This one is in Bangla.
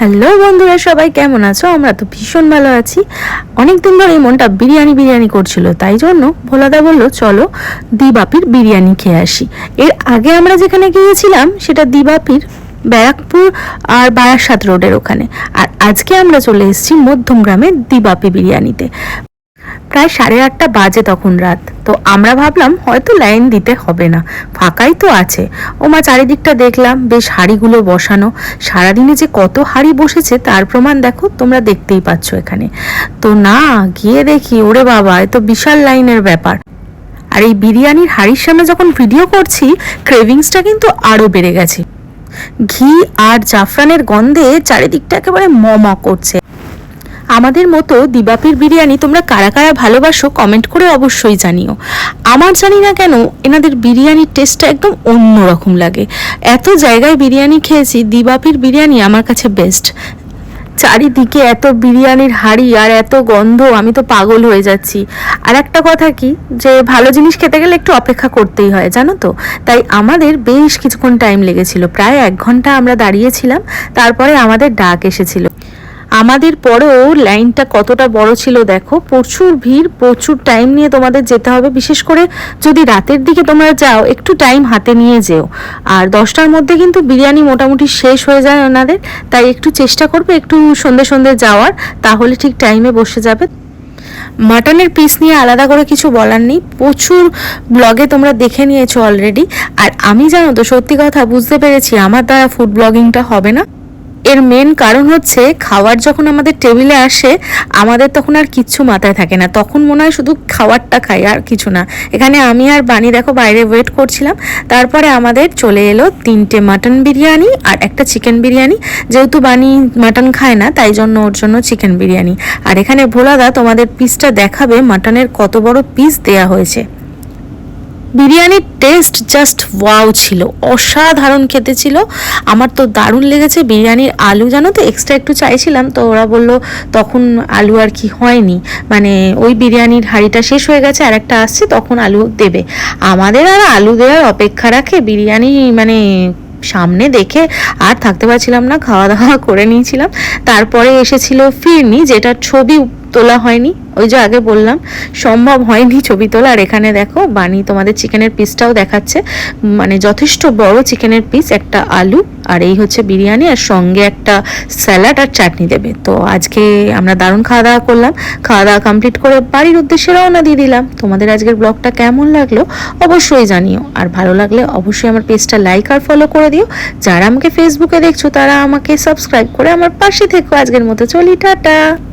হ্যালো বন্ধুরা, সবাই কেমন আছো? আমরা তো ভীষণ ভালো আছি। অনেক দিন ধরে এই মনটা বিরিয়ানি বিরিয়ানি করছিল, তাই জন্য ভোলাদা বলল, চলো দিবাপির বিরিয়ানি খেয়ে আসি। এর আগে আমরা যেখানে গিয়েছিলাম, সেটা দিবাপির ব্যারাকপুর আর বারাসাত রোডের ওখানে। আর আজকে আমরা চলে এসেছি মধ্যমগ্রামের দিবাপি বিরিয়ানিতে। প্রায় সাড়ে আটটা বাজে তখন রাত। তো আমরা ভাবলাম, হয়তো লাইন দিতে হবে না। ফাঁকাই তো আছে। ও মা চারিদিকটা দেখলাম, বেশ হাড়িগুলো বসানো। সারাদিনে যে কত হাড়ি বসেছে, তার প্রমাণ দেখো, তোমরা দেখতেই পাচ্ছ এখানে। তো না, গিয়ে দেখি, ওরে বাবা, এ তো বিশাল লাইনের ব্যাপার। আর এই বিরিয়ানির হাড়ির সামনে যখন ভিডিও করছি, ক্রেভিংসটা কিন্তু আরও বেড়ে গেছে। ঘি আর জাফরানের গন্ধে চারিদিকটা একেবারে ম করছে। আমাদের মতো দিবাপির বিরিয়ানি তোমরা কারা কারা ভালোবাসো কমেন্ট করে অবশ্যই জানিও। আমার জানি না কেন এনাদের বিরিয়ানির টেস্টটা একদম অন্য রকম লাগে। এত জায়গায় বিরিয়ানি খেয়েছি, দিবাপির বিরিয়ানি আমার কাছে বেস্ট চারিদিকে এত বিরিয়ানির হাড়ি আর এত গন্ধ, আমি তো পাগল হয়ে যাচ্ছি। আর একটা কথা কি, যে ভালো জিনিস খেতে গেলে একটু অপেক্ষা করতেই হয়, জানো তো? তাই আমাদের বেশ কিছুক্ষণ টাইম লেগেছিল, প্রায় এক ঘণ্টা আমরা দাঁড়িয়েছিলাম, তারপরে আমাদের ডাক এসেছিল। আমাদের পরেও লাইনটা কতটা বড় ছিল দেখো। প্রচুর ভিড়, প্রচুর টাইম নিয়ে তোমাদের যেতে হবে। বিশেষ করে যদি রাতের দিকে তোমরা যাও, একটু টাইম হাতে নিয়ে যেও। আর দশটার মধ্যে কিন্তু বিরিয়ানি মোটামুটি শেষ হয়ে যায় ওনাদের। তাই একটু চেষ্টা করবে একটু সন্ধে সন্ধে যাওয়ার, তাহলে ঠিক টাইমে বসে যাবে। মাটনের পিস নিয়ে আলাদা করে কিছু বলার নেই। প্রচুর ব্লগে তোমরা দেখে নিয়েছো অলরেডি আর আমি জানো তো, সত্যি কথা, বুঝতে পেরেছি, আমার দ্বারা ফুড ব্লগিংটা হবে না। এর মেন কারণ হচ্ছে খাবার যখন আমাদের টেবিলে আসে, আমাদের তখন আর কিচ্ছু মাথায় থাকে না। তখন মনে হয় শুধু খাবারটা খাই, আর কিছু না। এখানে আমি আর বানি, দেখো বাইরে ওয়েট করছিলাম। তারপরে আমাদের চলে এলো তিনটে মাটন বিরিয়ানি আর একটা চিকেন বিরিয়ানি। যেহেতু বানি মাটন খায় না, তাই জন্য ওর জন্য চিকেন বিরিয়ানি। আর এখানে ভোলাদা তোমাদের পিসটা দেখাবে মাটনের কত বড় পিস দেয়া হয়েছে। বিরিয়ানির টেস্ট জাস্ট ওয়াও ছিল, অসাধারণ খেতে ছিল। আমার তো দারুণ লেগেছে বিরিয়ানির আলু, জানো তো এক্সট্রা একটু চাইছিলাম, তো ওরা বলল তখন আলু আর কি হয়নি। মানে ওই বিরিয়ানির হাঁড়িটা শেষ হয়ে গেছে আর একটা আসছে, তখন আলু দেবে। আমাদের আর আলু দেওয়ার অপেক্ষা রাখে, বিরিয়ানি মানে সামনে দেখে আর থাকতে পারছিলাম না, খাওয়া দাওয়া করে নিয়েছিলাম। তারপরে এসেছিল ফিরনি যেটার ছবি তোলা হয়নি। ওই যে আগে বললাম, সম্ভব হয়নি ছবি তোলা আর এখানে দেখো বানি তোমাদের চিকেনের পিসটাও দেখাচ্ছে। মানে যথেষ্ট বড় চিকেনের পিস, একটা আলু, আর এই হচ্ছে বিরিয়ানি, আর সঙ্গে একটা স্যালাড আর চাটনি দেবে। তো আজকে আমরা দারুণ খাওয়া দাওয়া করলাম। খাওয়া দাওয়া কমপ্লিট করে বাড়ির উদ্দেশ্যে রওনা দিয়ে দিলাম। তোমাদের আজকের ব্লগটা কেমন লাগল অবশ্যই জানিও। আর ভালো লাগলে অবশ্যই আমার পেজটা লাইক আর ফলো করে দিও। যারা আমাকে ফেসবুকে দেখছ, তারা আমাকে সাবস্ক্রাইব করে আমার পাশে থেকো। আজকের মতো চলি, টাটা।